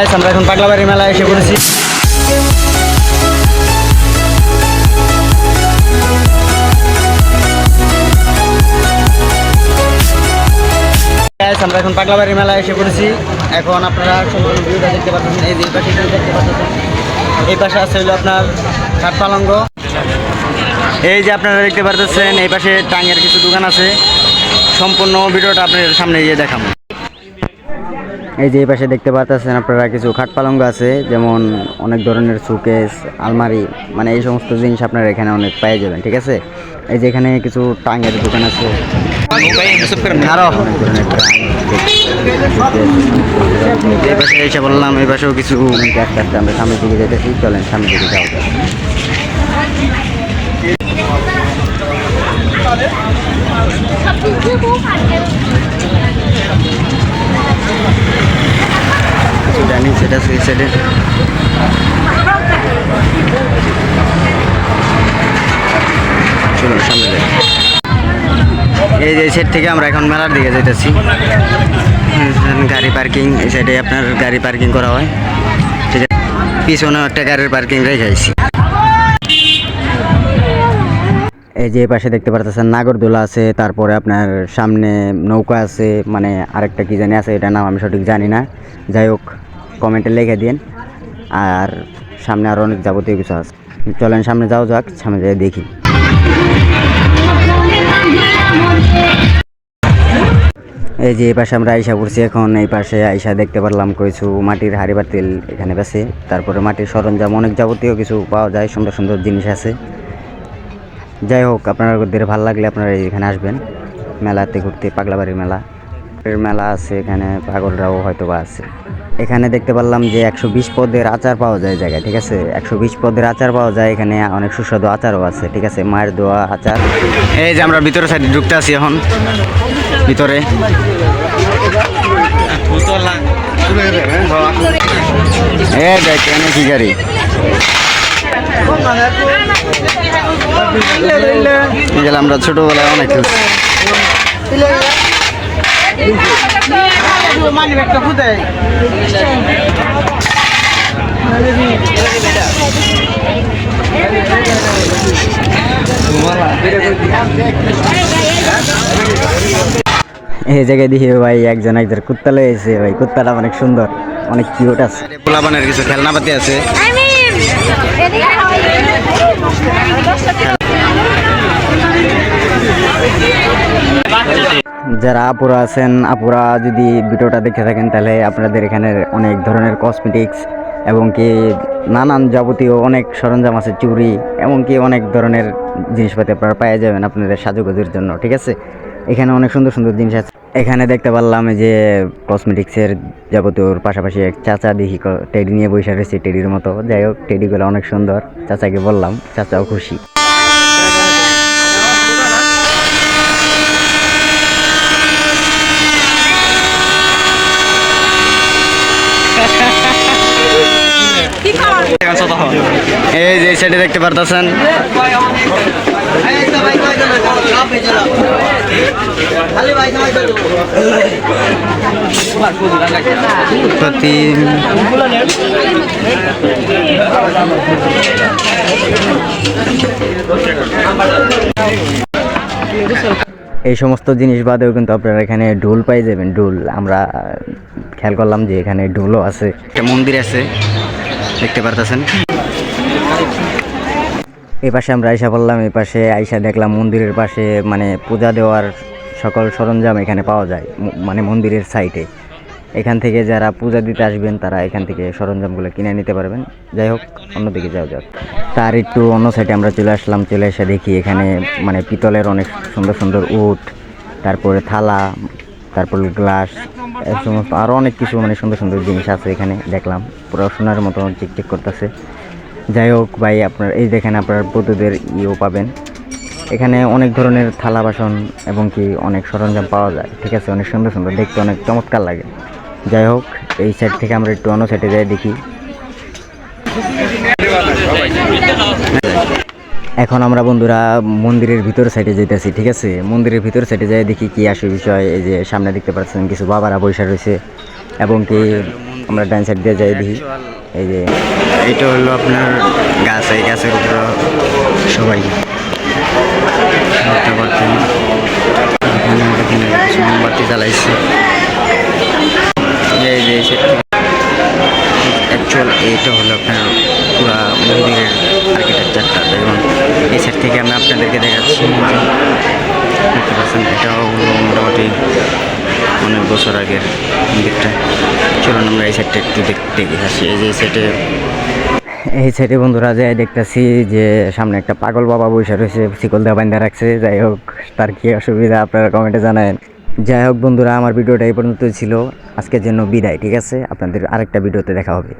Gas আমরা এখন পাগলাবাড়ি মেলায় এসে পড়েছি। আমরা এখন পাগলাবাড়ি মেলায় এসে পড়েছি। এখন আপনারা সম্পূর্ণ ভিউটা দেখতে পাচ্ছেন, এই এই পাশে দেখতে পাচ্ছেন। এই পাশে আছে হলো আপনার খাট পালঙ্গ। এই যে আপনারা দেখতে পারতেছেন, এই পাশে টাঙের কিছু দোকান আছে। সম্পূর্ণ ভিডিওটা আপনাদের সামনে গিয়ে দেখাবো। এই যে এই পাশে দেখতে পাচ্ছেন আপনারা কিছু খাট পালঙ্গ আছে, যেমন অনেক ধরনের সুকেস আলমারি মানে এই সমস্ত জিনিস আপনারা এখানে অনেক পেয়ে যাবেন, ঠিক আছে? এই যে এখানে কিছু টাঙের দোকান আছে। এই পাশে এসে বললাম, এই পাশেও কিছু আস্তে আমরা সামনের দিকে যেতেছি, চলেন সামনের দিকে যাওয়া যাক। জানি সেটা সুইসাইডে চলুন, সামনে এই যে সেট থেকে আমরা এখন মেলার দিকে যেতেছি গাড়ি পার্কিং এই সাইডে আপনার গাড়ি পার্কিং করা হয়। ঠিক আছে। পিছনে একটা গাড়ির পার্কিং রেখেছি এই যে পাশে দেখতে পারতেছেন, নাগরদোলা আছে, তারপরে আপনার সামনে নৌকা আছে মানে আরেকটা কি জানি আছে এটা নাম আমি সঠিক জানি না। যাই হোক কমেন্টে লিখে দিন। আর সামনে আরও অনেক যাবতীয় কিছু আছে। চলেন সামনে যাও যাক, সামনে যাই দেখি। এই যে এই পাশে আমরা আইসা পড়ছি এখন, এই পাশে আইসা দেখতে পারলাম কিছু মাটির হাড়ি বাতিল এখানে বেছে তারপরে মাটির সরঞ্জাম, অনেক যাবতীয় কিছু পাওয়া যায়, সুন্দর সুন্দর জিনিস আছে। যাই হোক, আপনাদের ভালো লাগলে আপনারা এখানে আসবেন। মেলাতে ঘুরতে, পাগলাবাড়ির মেলা। মেলা আছে এখানে, পাগলরাও হয়তো বা আছে। এখানে দেখতে পারলাম যে একশো বিশ পদের আচার পাওয়া যায় জায়গায়, ঠিক আছে? একশো বিশ পদের আচার পাওয়া যায়, এখানে অনেক সুস্বাদু আচারও আছে, ঠিক আছে? মায়ের দোয়া, আচার। এই যে আমরা ভিতরে সাইডে ঢুকতে আছি এখন, ভিতরে। আমরা ছোটবেলায় অনেক খেলছি এই জায়গায় দেখি ভাই একজন একজন কুত্তা লয়েছে ভাই। কুত্তাটা অনেক সুন্দর অনেক কিউট আছে। পোলাপানের কিছু খেলনাপাতি আছে। যারা আপুরা আছেন, আপুরা যদি ভিডিওটা দেখে থাকেন, তাহলে আপনাদের এখানে অনেক ধরনের কসমেটিক্স এবং কি নানান যাবতীয় অনেক সরঞ্জাম আছে, চুড়ি এমনকি অনেক ধরনের জিনিসপাতি আপনারা পেয়ে যাবেন আপনাদের সাজুগুজুর জন্য, ঠিক আছে? এখানে অনেক সুন্দর সুন্দর জিনিস আছে। এখানে দেখতে পারলাম যে কসমেটিক্সের যাবতীয়র পাশাপাশি এক চাচা দেখি টেডি নিয়ে বসে রয়েছে টেডির মতো। যাই হোক টেডিগুলো অনেক সুন্দর। চাচাকে বললাম, চাচাও খুশি। এই যে সাইডে দেখতে পারতেছেন। প্রতি এই সমস্ত জিনিস বাদেও কিন্তু আপনারা এখানে ঢোল পাই যাবেন। ঢোল, আমরা খেয়াল করলাম যে এখানে ঢোলও আছে। একটা মন্দির আছে, দেখতে পারতেছেন? এই পাশে আমরা আইসা বললাম এই পাশে আইসা দেখলাম মন্দিরের পাশে মানে পূজা দেওয়ার সকল সরঞ্জাম এখানে পাওয়া যায় মানে মন্দিরের সাইটে। এখান থেকে যারা পূজা দিতে আসবেন, তারা এখান থেকে সরঞ্জামগুলো কিনে নিতে পারবেন। যাই হোক, অন্যদিকে যাও যাক। তার একটু অন্য সাইডে আমরা চলে আসলাম, চলে এসে দেখি এখানে মানে পিতলের অনেক সুন্দর সুন্দর উট, তারপরে থালা, তারপর গ্লাস সমস্ত আরও অনেক কিছু মানে সুন্দর সুন্দর জিনিস আছে এখানে দেখলাম। পুরো সোনার মতো চিকচিক করতেছে। যাই হোক ভাই, আপনার এই দেখেন আপনার বধূদের ইয়েও পাবেন। এখানে অনেক ধরনের থালা বাসন এবং কি অনেক সরঞ্জাম পাওয়া যায়, ঠিক আছে? অনেক সুন্দর সুন্দর, দেখতে অনেক চমৎকার লাগে। যাই হোক, এই সাইড থেকে আমরা একটু অন্য সাইডে যাই দেখি। এখন আমরা বন্ধুরা মন্দিরের ভিতর সাইডে যেতেছি ঠিক আছে? মন্দিরের ভিতর সাইডে যাই দেখি কি আসে বিষয়। এই যে সামনে দেখতে পাচ্ছেন কিছু বাবারা বৈশা রয়েছে এবং কি আমরা ডান সাইড দিয়ে যাই দেখি। এই যে। এটা হলো আপনার গাছ, এই গাছের উপর সবাই করতে পারতেন মোমবাতি জ্বালাইছে। এই এইটা হলো আপনার পুরা মন্দিরের আর্কিটেকচারটা এবং এই সাইড থেকে আমি আপনাদেরকে দেখাচ্ছি। দেখতে পাচ্ছেন, এটাও হলো মোটামুটি অনেক বছর আগের দিকটা। চলুন আমরা এই সাইডটা একটু দেখতে আসি। এই যে সাইডে এই সাইডে বন্ধুরা যাই দেখতেছি যে সামনে একটা পাগল বাবা বসে রয়েছে, শিকল দেওয়া বান্ধা রাখছে। যাই হোক, তার কি অসুবিধা আপনারা কমেন্টে জানায় যাই হোক বন্ধুরা, আমার ভিডিওটা এই পর্যন্ত ছিল। আজকের জন্য বিদায়, ঠিক আছে? আপনাদের আরেকটা ভিডিওতে দেখা হবে।